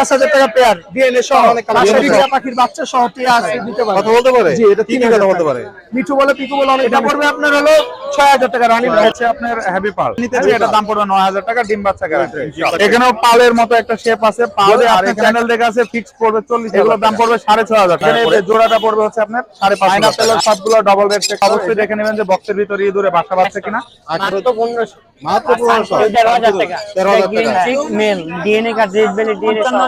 পাঁচ হাজার টাকা পেয়ার ডিএনএ সহ পাখির বাচ্চা সহ টিয়া আছে দিতে পারে কথা বলতে পারে? জি এটা কি তিন কি হাজার কথা বলতে পারে? মিঠু বলে পিকু বলে অনেক এটা পড়বে আপনার হলো ছয় হাজার টাকা রানী এটা আপনার হ্যাপি পাল এটা দাম পড়বে নয় হাজার টাকা ডিম বাচ্চা গ্যারান্টি এখানেও পালের মতো একটা শেপ আছে। পাল আর চ্যানেল দেখে আছে ফিক্স পড়বে চল্লিশ এগুলোর দাম পড়বে সাড়ে ছয় হাজার টাকা। জোড়াটা পড়বে হচ্ছে আপনার সাড়ে পাঁচ সবগুলো ডবল বেড অবশ্যই দেখে নেবেন যে বক্সের ভিতরে ইঁদুরে বাসা বাঁধছে কিনা। আঠারো মাত্র পনেরোশো। মাত্র পনেরোশো। তেরো হাজার টাকা তেরো হাজার টাকা। মেল ডিএনএ কার্ড ডিএনএ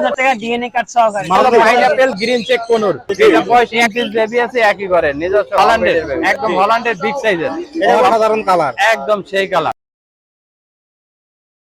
হাজার টাকা ডিএনএ কার্ড সহকারে। পাইনাপেল গ্রিন চেক কোনুর এটা বয়স এক পিস বেবি আছে একই করে নিজস্ব হল্যান্ডের একদম হল্যান্ডের বিগ সাইজের অসাধারণ কালার একদম সেই কালার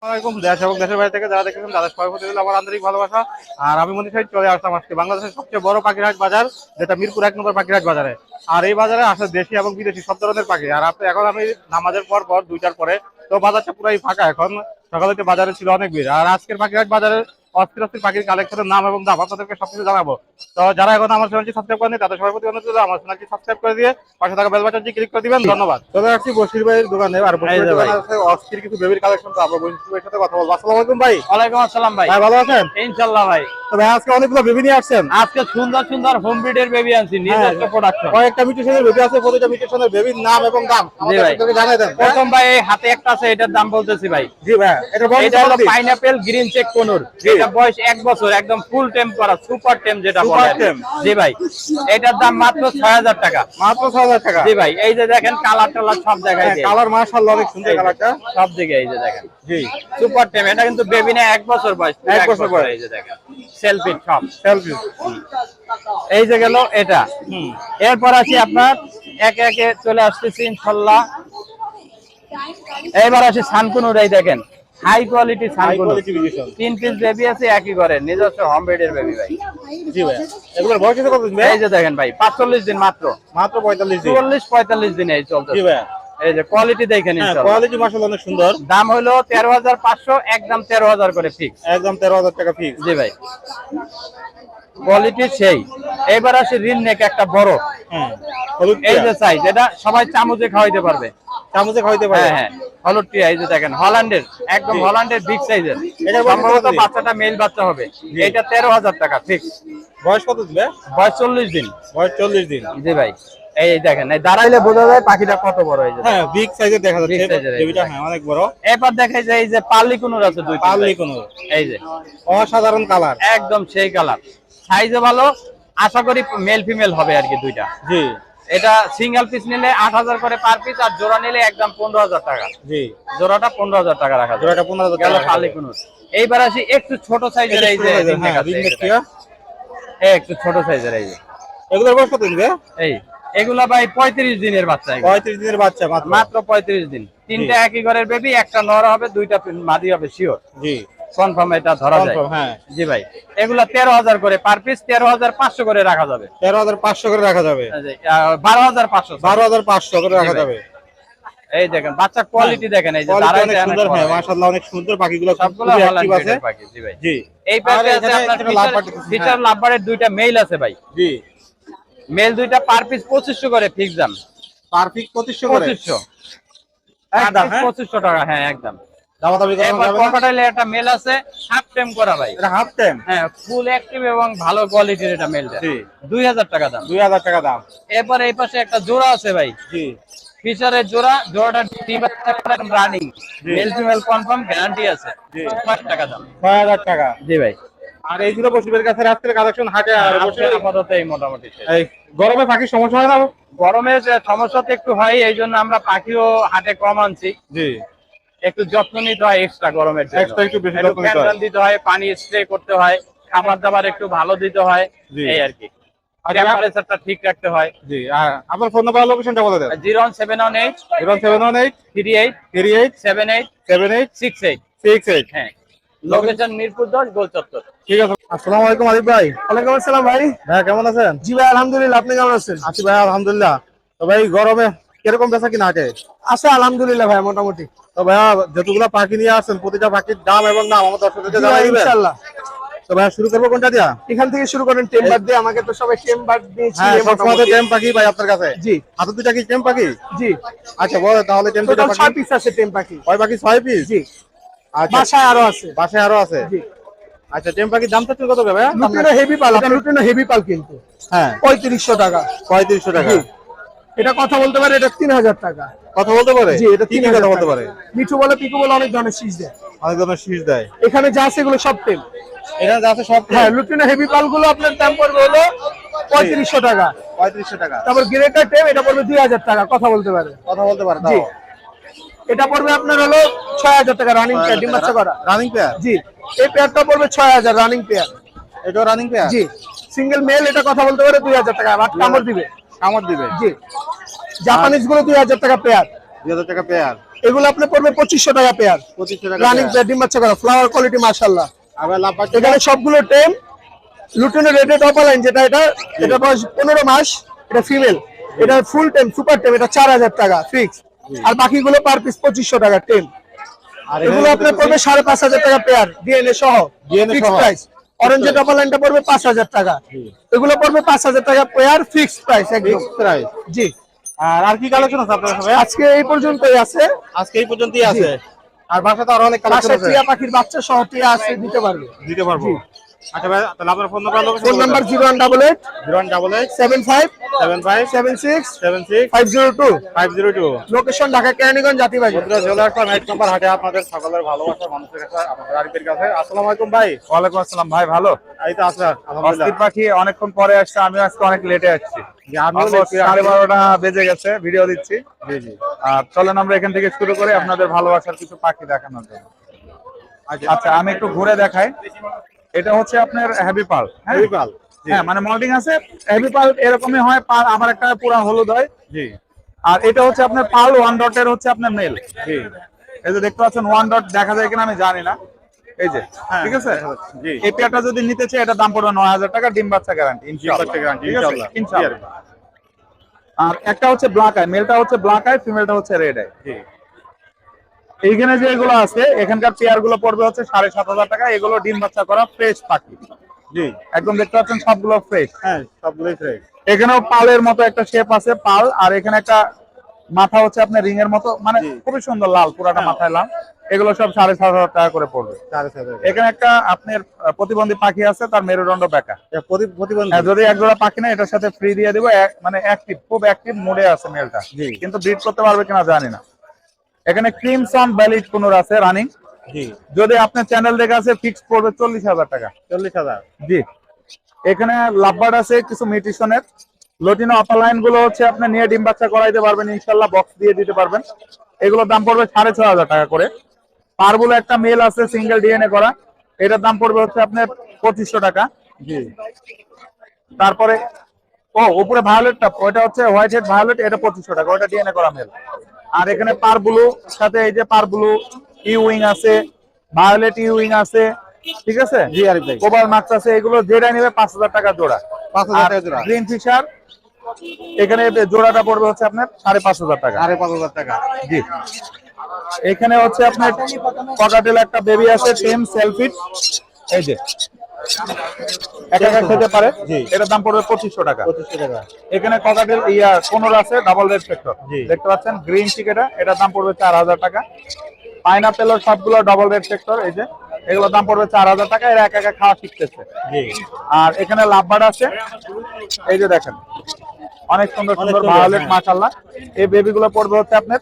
আসসালামাইকুম দেশ এবং দেশের বাইরে থেকে যারা দেখেছেন তাদের সবাই প্রতি আমার আন্তরিক ভালোবাসা। আর আমি মনে সাহেব চলে আসলাম আজকে বাংলাদেশের সবচেয়ে বড় পাখিরহাট বাজার যেটা মিরপুর এক নম্বর পাখিরহাট বাজারে। আর এই বাজারে আসে দেশি এবং বিদেশি সব ধরনের পাখি। আর আপনি এখন আমি নামাজের পর পর দুইটার পরে তো বাজারটা পুরাই ফাঁকা। এখন সকালে বাজারে ছিল অনেক ভিড়। আর আজকের পাখিরহাট বাজারে অস্থির অস্থির পাখির কালেকশনের নাম এবং দাম আপনাদেরকে সবকিছু জানাব। তো যারা এখন আমার চ্যানেলটি সাবস্ক্রাইব করেনি তাদের সবাই প্রতি অনুরোধ রইল আমার চ্যানেলটি সাবস্ক্রাইব করে দিয়ে পাশে থাকা বেল বাটনটি ক্লিক করে দিবেন। ধন্যবাদ। চলে আসছি বসির ভাইয়ের দোকানে আর বসির। দোকানে আছে অস্থির কিছু বেবির কালেকশন তো আমরা বসির ভাইয়ের সাথে কথা বলব। আসসালামু আলাইকুম ভাই। ওয়ালাইকুম আসসালাম ভাই। ভাই ভালো আছেন? ইনশাল্লাহ ভাই। তো ভাই আজকে অনেকগুলো বেবি নিয়ে আসছেন। আজকে সুন্দর সুন্দর হোম ব্রিডের বেবি আনছি নিজস্ব প্রোডাকশন কয়েকটা মিউটেশনের বেবি আছে প্রতিটা মিউটেশনের বেবির নাম এবং দাম। জি ভাই। আমাদের জানাই দেন। প্রথম ভাই এই হাতে একটা আছে এটার দাম বলতেছি ভাই। জি ভাই এটা এটা গ্রিন চেক কোনুর। এটা বয়স এক বছর একদম ফুল টেম করা সুপার টেম যেটা বলে। জি ভাই এটার দাম মাত্র ছয় হাজার টাকা। মাত্র ছ হাজার টাকা। জি ভাই এই যে দেখেন কালার টালার সব দিয়ে। কালার মাশাআল্লাহ অনেক সুন্দর কালারটা সব দিকে এই যে দেখেন। জি। সুপার টেম এটা কিন্তু বেবি না এক বছর বয়স এক বছর বয়স। এই যে দেখেন সেলফি সব। সেলফি এই যে গেল এটা। এরপর আছি আপনার একে একে চলে আসতেছি এবার আছে এই দেখেন। হাই কোয়ালিটি মিউটেশন তিন পিস বেবি আছে একই ঘরে নিজস্ব হোম বেডের বেবি ভাই। জি ভাই। এগুলোর বয়স কত ভাই? এই যে দেখেন ভাই পাঁচচল্লিশ দিন মাত্র। মাত্র 45 দিন। চুয়াল্লিশ পঁয়তাল্লিশ দিন এই চলতে জি ভাই। এই যে কোয়ালিটি দেখেন হ্যাঁ কোয়ালিটি মাশাআল্লাহ অনেক সুন্দর। দাম হলো তেরো হাজার পাঁচশো একদম তেরো হাজার করে ফিক্স একদম 13000 টাকা ফিক্স জি ভাই। কোয়ালিটি সেই। এবার আসে রিন নেক একটা বড়। হ্যাঁ এই যে সাইজ এটা সবাই চামচে খাওয়াইতে পারবে। চামচে পারে। হ্যাঁ হ্যাঁ। এই যে দেখেন হল্যান্ডের একদম হল্যান্ডের বিগ সাইজের সম্ভবত বাচ্চাটা মেল বাচ্চা হবে। এটা তেরো হাজার টাকা ফিক্স বয়স কত ভাই বয়স চল্লিশ দিন। বয়স 40 দিন। জি ভাই এই দেখেন এই দাঁড়াইলে বোঝা যায় পাখিটা কত বড় যে হ্যাঁ বিগ সাইজের দেখা যাচ্ছে। হ্যাঁ অনেক বড়। এরপর দেখে যে এই যে পার্লি কুনুর আছে দুই তিন পার্লি ভাই। কোনো এই যে। অসাধারণ কালার একদম সেই কালার সাইজও ভালো। আশা করি মেল ফিমেল হবে আর কি দুইটা। জি। এটা সিঙ্গেল পিস নিলে আট হাজার করে পার পিস আর জোড়া নিলে একদম পনেরো হাজার টাকা। জি। জোড়াটা পনেরো হাজার টাকা রাখা। জোড়াটা 15000 গেল টাকা পার্লি কুনুর। এইবার আসি একটু ছোট সাইজের এই যে হ্যাঁ একটু। ছোট সাইজের এই যে। এগুলোর বয়স কত এই এগুলা ভাই পঁয়ত্রিশ দিনের বাচ্চা পঁয়ত্রিশ দিনের বাচ্চা মাত্র। পঁয়ত্রিশ দিন। তিনটা একই ঘরের বেবি একটা নর হবে দুইটা মাদি হবে শিওর জি। কনফার্ম এটা ধরা যায়। হ্যাঁ। জি ভাই। এগুলা তেরো হাজার করে পার পিস তেরো হাজার পাঁচশো করে রাখা যাবে। 13500 করে রাখা যাবে। বারো হাজার পাঁচশো 12500 করে রাখা যাবে। এই দেখেন বাচ্চা কোয়ালিটি দেখেন এই যে সুন্দর বড়। হ্যাঁ মাশাআল্লাহ অনেক সুন্দর পাখিগুলো সবগুলো খুবই আছে। জি ভাই। জি। এই পাশে আছে আপনার ফিচার লাভবারের দুইটা মেল আছে ভাই। জি। মেল দুইটা পার পিস পঁচিশশো করে ফিক্স দাম। পারফেক্ট 2500 করে? পঁচিশশো। একদম, হ্যাঁ? পঁচিশশো টাকা হ্যাঁ একদম। দামাদামি করা যাবে না? একটা মেল আছে হাফ টাইম করা ভাই। এটা হাফ টাইম হ্যাঁ ফুল অ্যাক্টিভ এবং ভালো কোয়ালিটির এটা মেলটা জি। দুই হাজার টাকা দাম। 2000 টাকা দাম। এরপর এই পাশে একটা জোড়া আছে ভাই। জি। ফিচারের জোড়া জোড়াটা running male female confirm guarantee আছে। জি। পাঁচ টাকা দাম। 6000 টাকা। জি ভাই। আর এই বসিবের কাছে রাত্রে কালেকশন হাটে আর আপাতত এই মোটামুটি এই গরমে পাখির সমস্যা হয় না? গরমের সমস্যা তো একটু হয় এই জন্য আমরা পাখিও হাটে কম আনছি। জি। একটু যত্ন নিতে হয় এক্সট্রা গরমের জন্য। Extra একটু বেশি যত্ন নিতে হয়। দিতে হয় পানি স্প্রে করতে হয় খাবার দাবার একটু ভালো দিতে হয় এই আর কি। টেম্পারেচারটা ঠিক রাখতে হয়। জি আর আপনার ফোন নাম্বার লোকেশনটা বলে দেন। Zero seven one eight 0718 three eight 38 seven eight 78 six eight. 68 হ্যাঁ। লোকেশন মিরপুর গোল চত্বর। ঠিক আছে। আসসালামু আলাইকুম আরিফ ভাই। ওয়ালাইকুম আসসালাম ভাই। ভাই কেমন আছেন? জি ভাই আলহামদুলিল্লাহ আপনি কেমন আছেন? আছি ভাই আলহামদুলিল্লাহ। তো ভাই গরমে কীরকম বেচা কিনা হাটে আছে আলহামদুলিল্লাহ ভাই মোটামুটি। তো ভাইয়া যতগুলো পাখি নিয়ে আসছেন প্রতিটা পাখির দাম এবং নাম আমার দর্শকদেরকে জানাই দিবেন? ইনশাআল্লাহ তো ভাইয়া শুরু করব কোনটা দিয়া? এখান থেকে শুরু করেন টেম্বার দিয়ে আমাকে তো সবাই টেম্বার দিয়েছি হ্যাঁ সবসময় তো টেম পাখি ভাই আপনার কাছে? জি। হাতে দুটা কি টেম পাখি জি। আচ্ছা বল তাহলে টেম দুটা ছয় পিস আছে টেম পাখি কয় পাখি পিস জি। আচ্ছা। বাসায় আরও আছে। বাসায় আরও আছে? জি। আচ্ছা টেম পাখির দাম চাচ্ছেন কত ভাইয়া লুটিনো হেভি পাল লুটিনো হেভি পাল কিন্তু। হ্যাঁ। পঁয়ত্রিশশো টাকা। পঁয়ত্রিশশো টাকা। জি। এটা কথা বলতে পারে এটা তিন হাজার টাকা। কথা বলতে পারে? জি এটা তিন কথা বলতে পারে? মিঠু বলে পিকু বলে অনেক ধরনের শীষ দেয়। অনেক ধরনের শীষ দেয়। এখানে যা আছে এগুলো সব টেম এখানে যা আছে সব হ্যাঁ লুটিনো হেভি আপনার দাম পড়বে হলো পঁয়ত্রিশশো টাকা। পঁয়ত্রিশশো টাকা। তারপর গ্রেটার টেম এটা পড়বে দুই হাজার টাকা কথা বলতে পারে। কথা বলতে পারে জি। এটা পড়বে আপনার হলো ছয় হাজার টাকা রানিং পেয়ার ডিম বাচ্চা করা। রানিং পেয়ার জি। এই পেয়ারটা পড়বে ছয় হাজার রানিং পেয়ার এটাও রানিং পেয়ার জি। সিঙ্গেল মেল এটা কথা বলতে পারে দুই হাজার টাকা বাট কামড় দিবে। কামড় দিবে। জি। জাপানিজগুলো দুই হাজার টাকা পেয়ার দুই হাজার টাকা পেয়ার এগুলো আপনি পড়বে পঁচিশশো টাকা পেয়ার পঁচিশশো টাকা রানিং পেয়ার ডিম বাচ্চা করা ফ্লাওয়ার কোয়ালিটি মার্শাল্লাহ আবার লাভ এখানে সবগুলো টেম লুটেনো রেটেড অপালাইন যেটা এটা এটা বয়স পনেরো মাস এটা ফিমেল এটা ফুল টেম সুপার টেম এটা চার হাজার টাকা ফিক্স আর বাকিগুলো পার পিস পঁচিশশো টাকা টেম আর এগুলো আপনার পড়বে সাড়ে পাঁচ হাজার টাকা পেয়ার ডিএনএ সহ। ডিএনএ সহ। প্রাইস অরেঞ্জের ডাবল লাইনটা পড়বে পাঁচ হাজার টাকা। এগুলো পড়বে পাঁচ হাজার টাকা পেয়ার ফিক্সড প্রাইস একদম। প্রাইস জি। আর আর কি কালেকশন আছে আপনার সবাই আজকে এই পর্যন্তই আছে। আজকে এই পর্যন্তই আছে। আর বাসাতে আরও অনেক কালেকশন আছে। টিয়া পাখির বাচ্চা সহ টিয়া আছে দিতে পারবে। দিতে পারব। আচ্ছা ভাই তাহলে আপনার phone number location phone number zero one double eight zero one double eight seven five seven five seven six seven six five zero two five zero two location Dhaka Keraniganj Jatibazar বন্ধুরা চলে আসলাম এক নম্বর হাটে আপনাদের সকলের ভালোবাসা মানুষের কাছে আমাদের আরিফের কাছে। আসসালামু আলাইকুম ভাই। ওয়ালাইকুম আসসালাম ভাই ভালো? এই তো আছে আলহামদুলিল্লাহ। পাখি অনেকক্ষণ পরে আসছে আমি আজকে অনেক লেটে আসছি। সাড়ে বারোটা বেজে গেছে ভিডিও দিচ্ছি। জি জি। আর চলেন আমরা এখান থেকে শুরু করে আপনাদের ভালোবাসার কিছু পাখি দেখানোর জন্য। আচ্ছা। আচ্ছা আমি একটু ঘুরে দেখাই। এটা হচ্ছে আপনার হ্যাভি পাল হ্যাঁ? হ্যাভি পাল হ্যাঁ মানে মল্টিং আছে হ্যাভি পাল এরকমই হয় পাল আমার একটা পুরা হলুদ হয়। জি। আর এটা হচ্ছে আপনার পাল ওয়ান ডটের হচ্ছে আপনার মেল জি। এই যে দেখতে পাচ্ছেন ওয়ান ডট দেখা যায় কিনা আমি জানি না। এই যে হ্যাঁ, ঠিক আছে। এই পেয়ারটা যদি নিতে চাই এটা দাম পড়বে নয় হাজার টাকা ডিম বাচ্চা গ্যারান্টি ইনশাআল্লাহ। ইনশাআল্লাহ আর একটা হচ্ছে ব্ল্যাক আই মেলটা হচ্ছে ব্ল্যাক আই ফিমেলটা হচ্ছে রেড আই জি। এইখানে যে এগুলো আছে এখানকার পেয়ারগুলো পড়বে হচ্ছে সাড়ে সাত হাজার টাকা। এগুলো ডিম বাচ্চা করা ফ্রেশ পাখি। জি। একদম দেখতে পাচ্ছেন সবগুলো ফ্রেশ হ্যাঁ সবগুলোই ফ্রেশ এখানেও পালের মতো একটা শেপ আছে পাল। আর এখানে একটা মাথা হচ্ছে আপনার রিং এর মতো মানে খুবই সুন্দর লাল পুরাটা হ্যাঁ। মাথায় লাল। এগুলো সব সাড়ে সাত হাজার টাকা করে পড়বে। সাড়ে সাত হাজার। এখানে একটা আপনার প্রতিবন্ধী পাখি আছে তার মেরুদণ্ড বেকা হ্যাঁ, যদি এক জোড়া পাখি না এটার সাথে ফ্রি দিয়ে দিব মানে অ্যাক্টিভ খুব অ্যাক্টিভ মোডে আছে মেলটা জি। কিন্তু ব্রিড করতে পারবে কিনা জানি না। এখানে ক্রিমসন ভ্যালিড কোন আছে রানিং জি। যদি আপনার চ্যানেল দেখে আছে ফিক্স পড়বে চল্লিশ হাজার টাকা। চল্লিশ হাজার। জি। এখানে লাভবার্ড আছে কিছু মিউটিশনের। লটিনো অপালাইনগুলো হচ্ছে আপনি নিয়ে ডিম বাচ্চা করাইতে পারবেন ইনশাল্লাহ বক্স দিয়ে দিতে পারবেন। এগুলোর দাম পড়বে সাড়ে ছ হাজার টাকা করে। পারবুলো একটা মেল আছে সিঙ্গেল ডিএনএ করা। এটার দাম পড়বে হচ্ছে আপনার পঁচিশশো টাকা। জি। তারপরে ও উপরে ভায়োলেটটা ওটা হচ্ছে হোয়াইট হেড ভায়োলেট এটা পঁচিশশো টাকা ওটা ডিএনএ করা মেল আর এখানে পার ব্লু সাথে এই যে পার ব্লু ইউইং আছে ভায়োলেট ইউইং আছে ঠিক আছে? জি আরিফ ভাই। কোবাল মাছ আছে এগুলো যেটা নেবে পাঁচ হাজার টাকা জোড়া। পাঁচ হাজার টাকা জোড়া। গ্রিন ফিশার এখানে জোড়াটা পড়বে হচ্ছে আপনার সাড়ে পাঁচ হাজার টাকা। সাড়ে পাঁচ হাজার টাকা। জি। এখানে হচ্ছে আপনার ককাটেল একটা বেবি আছে টেম সেলফিট এই যে। একা একা খেতে পারে? এটার দাম পড়বে পঁচিশশো টাকা। টাকা। এখানে ককাটেল ইয়া পনেরো আছে? ডাবল রেড সেক্টর দেখতে পাচ্ছেন গ্রিন চিকেটা এটার দাম পড়বে চার হাজার টাকা। পাইনাপেলের সবগুলো ডাবল রেড সেক্টর এই যে। এগুলোর দাম পড়বে চার হাজার টাকা। এরা একা একা খাওয়া শিখতেছে। আর এখানে লাভবার্ড আছে। এই যে দেখেন। অনেক সুন্দর সুন্দর ভায়োলেট। মাশাল্লাহ এই বেবি গুলো পড়বে হচ্ছে আপনার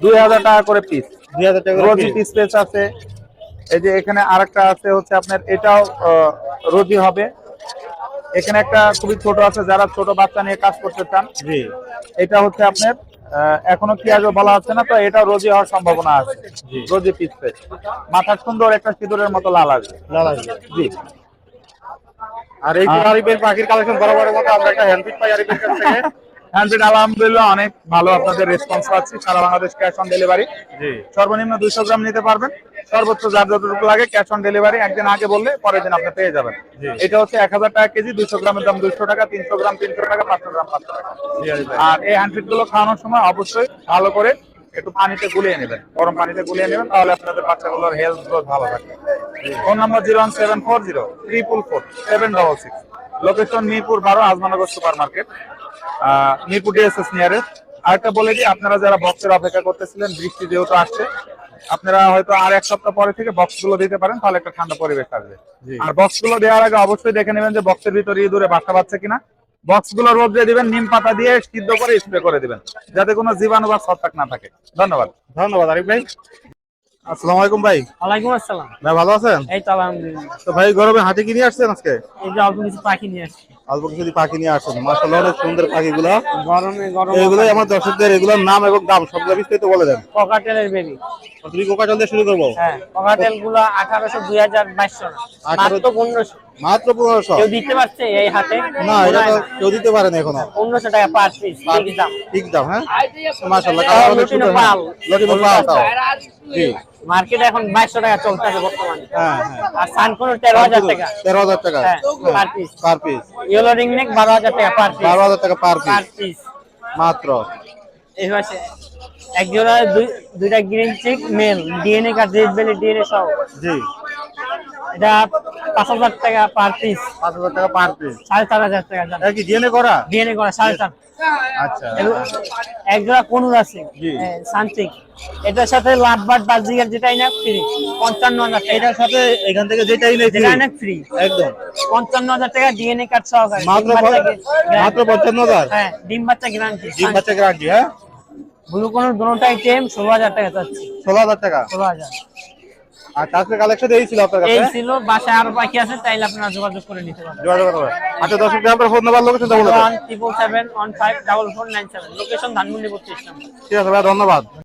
দুই হাজার টাকা করে পিস দুই হাজার টাকা piece। আছে। এই যে এখানে আরেকটা আছে হচ্ছে আপনার এটাও রোজি হবে। এখানে একটা খুবই ছোট আছে যারা ছোট বাচ্চা নিয়ে কাজ করতে চান। জি। এটা হচ্ছে আপনার এখনও কি আসবে বলা হচ্ছে না তো এটা রোজি হওয়ার সম্ভাবনা আছে। রোজি পিস মাথার সুন্দর একটা সিঁদুরের মতো লাল আসবে। লাল আসবে। জি। আর এই আরিফের পাখির কালেকশন বরাবরের মতো আমরা একটা হ্যান্ডপিট পাই আরিফের কাছ থেকে। হ্যান্ড্রেড আলহামদুলিল্লাহ অনেক ভালো আপনাদের রেসপন্স পাচ্ছি। সারা বাংলাদেশ ক্যাশ অন ডেলিভারি সর্বনিম্ন দুইশো গ্রাম নিতে পারবেন। সর্বোচ্চ যার যতটুকু লাগে ক্যাশ অন ডেলিভারি একদিন আগে বললে পরের দিন আপনি পেয়ে যাবেন। এটা হচ্ছে এক হাজার টাকা কেজি দুইশো গ্রামের দাম দুইশো টাকা তিনশো গ্রাম তিনশো টাকা পাঁচশো গ্রাম পাঁচশো টাকা। আর এই হ্যান্ডফিটগুলো খাওয়ানোর সময় অবশ্যই ভালো করে একটু পানিতে গুলিয়ে নেবেন। গরম পানিতে গুলিয়ে নেবেন তাহলে আপনাদের বাচ্চাগুলোর হেলথ গ্রোথ ভালো থাকবে। Phone number zero one seven four zero triple four seven double six location Mirpur বারো Azmanagar super market Mirpur DSS nearest আরেকটা বলে দিই আপনারা যারা বক্সের অপেক্ষা করতেছিলেন বৃষ্টি যেহেতু আসছে আপনারা হয়তো আর এক সপ্তাহ পরে থেকে বক্সগুলো দিতে পারেন তাহলে একটা ঠান্ডা পরিবেশ আসবে জি। আর বক্সগুলো দেওয়ার আগে অবশ্যই দেখে নেবেন যে বক্সের ভিতরে ইঁদুরে বাসা বাঁচছে কিনা। বক্সগুলো রোদ্রে দিবেন নিম পাতা দিয়ে সিদ্ধ করে স্প্রে করে দিবেন যাতে কোনো জীবাণু বা ছত্রাক না থাকে। ধন্যবাদ। ধন্যবাদ আরিফ ভাই। আসসালামু আলাইকুম ভাই। ওয়ালাইকুম আসসালাম। ভাই ভালো আছেন? এই তো আলহামদুলিল্লাহ। তো ভাই গরমে হাটে কি নিয়ে আসছেন আজকে? এই যে অল্প কিছু পাখি নিয়ে আসছি। অল্প কিছু পাখি নিয়ে আসছেন মাসাল্লাহ অনেক সুন্দর পাখিগুলো। গরমে গরম এইগুলোই আমার দর্শকদের এগুলোর নাম এবং দাম সবগুলো বিস্তারিত বলে দেন। ককাটেলের বেবি। তুমি দিয়ে শুরু করব? হ্যাঁ ককাটেলগুলো আঠারোশো দুই হাজার বাইশশো। মাত্র পনেরোশো। মাত্র পনেরোশো? কেউ দিতে পারছে এই হাতে? না এটা তো কেউ দিতে পারে না এখনও। পনেরোশো টাকা পার পিস ঠিক দাম। ঠিক দাম হ্যাঁ? মাসাল্লাহ পাল। লটিনো পাল। জি। মার্কেটে এখন 2200 টাকা চলতেছে বর্তমানে। হ্যাঁ হ্যাঁ। আর সানকোনো তেরো হাজার টাকা। তেরো হাজার টাকা। Per piece per piece yellow ring neck বারো হাজার টাকা পার পিস টাকা পার পার পিস পিস মাত্র। এই পাশে এক জোড়া দুইটা green cheek male DNA card DNA সহ। জি। এটা পাঁচ হাজার টাকা পার পিস পাঁচ হাজার টাকা পার পিস সাড়ে চার হাজার টাকা এটা কি ডিএনএ করা? ডিএনএ করা সাড়ে চার। আচ্ছা। এক জোড়া কোনুর আছে। সান্তিক এটার সাথে লাভবাট বাজিগার যেটাই না ফ্রি পঞ্চান্ন হাজার টাকা। এটার সাথে এখান থেকে যেটাই নেই যেটাই না ফ্রি একদম। পঞ্চান্ন হাজার টাকা ডিএনএ কার্ড সহকারে। মাত্র ডিম বাচ্চা প- গে- মাত্র পঞ্চান্ন হাজার? হ্যাঁ ডিম বাচ্চা গ্যারান্টি ডিম বাচ্চা গ্যারান্টি হ্যাঁ? ব্লু কোনোর দুটোটাই টেম ষোলো হাজার টাকা চাচ্ছি। ষোলো হাজার টাকা? ষোলো হাজার। আর আজকে কালেকশন এই ছিল আপনার এই ছিল বাসায় আরও বাকি আছে তাইলে আপনারা যোগাযোগ করে নিতে পারেন। যোগাযোগ করতে হবে আচ্ছা দর্শকদের আপনার ফোন নাম্বার লোকেশনটা বলে দেন। One triple seven one five double four nine seven location Dhanmondi বত্রিশ নম্বর। ঠিক আছে ভাই ধন্যবাদ।